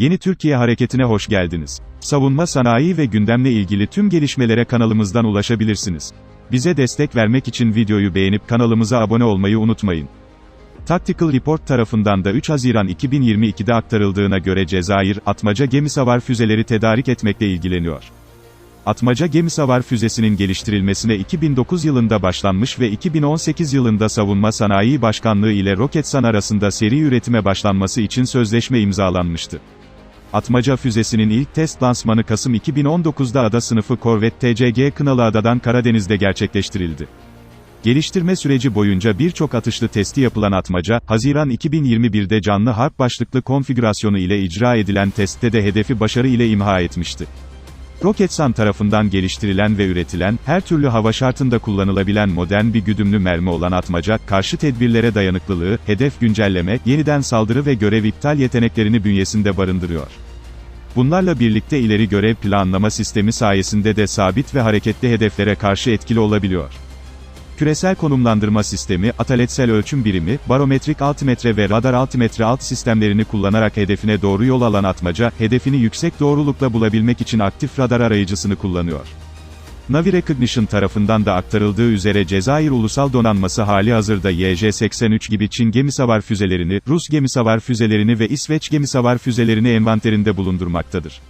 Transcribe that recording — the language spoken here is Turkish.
Yeni Türkiye Hareketi'ne hoş geldiniz. Savunma sanayi ve gündemle ilgili tüm gelişmelere kanalımızdan ulaşabilirsiniz. Bize destek vermek için videoyu beğenip kanalımıza abone olmayı unutmayın. Tactical Report tarafından da 3 Haziran 2022'de aktarıldığına göre Cezayir, atmaca gemisavar füzeleri tedarik etmekle ilgileniyor. Atmaca gemisavar füzesinin geliştirilmesine 2009 yılında başlanmış ve 2018 yılında Savunma Sanayi Başkanlığı ile Roketsan arasında seri üretime başlanması için sözleşme imzalanmıştı. Atmaca füzesinin ilk test lansmanı Kasım 2019'da ada sınıfı korvet TCG Kınalıada'dan Karadeniz'de gerçekleştirildi. Geliştirme süreci boyunca birçok atışlı testi yapılan atmaca, Haziran 2021'de canlı harp başlıklı konfigürasyonu ile icra edilen testte de hedefi başarı ile imha etmişti. Roketsan tarafından geliştirilen ve üretilen, her türlü hava şartında kullanılabilen modern bir güdümlü mermi olan atmaca, karşı tedbirlere dayanıklılığı, hedef güncelleme, yeniden saldırı ve görev iptal yeteneklerini bünyesinde barındırıyor. Bunlarla birlikte ileri görev planlama sistemi sayesinde de sabit ve hareketli hedeflere karşı etkili olabiliyor. Küresel konumlandırma sistemi, ataletsel ölçüm birimi, barometrik altimetre ve radar altimetre alt sistemlerini kullanarak hedefine doğru yol alan atmaca, hedefini yüksek doğrulukla bulabilmek için aktif radar arayıcısını kullanıyor. Navi Recognition tarafından da aktarıldığı üzere Cezayir Ulusal Donanması hali hazırda YJ-83 gibi Çin gemisavar füzelerini, Rus gemisavar füzelerini ve İsveç gemisavar füzelerini envanterinde bulundurmaktadır.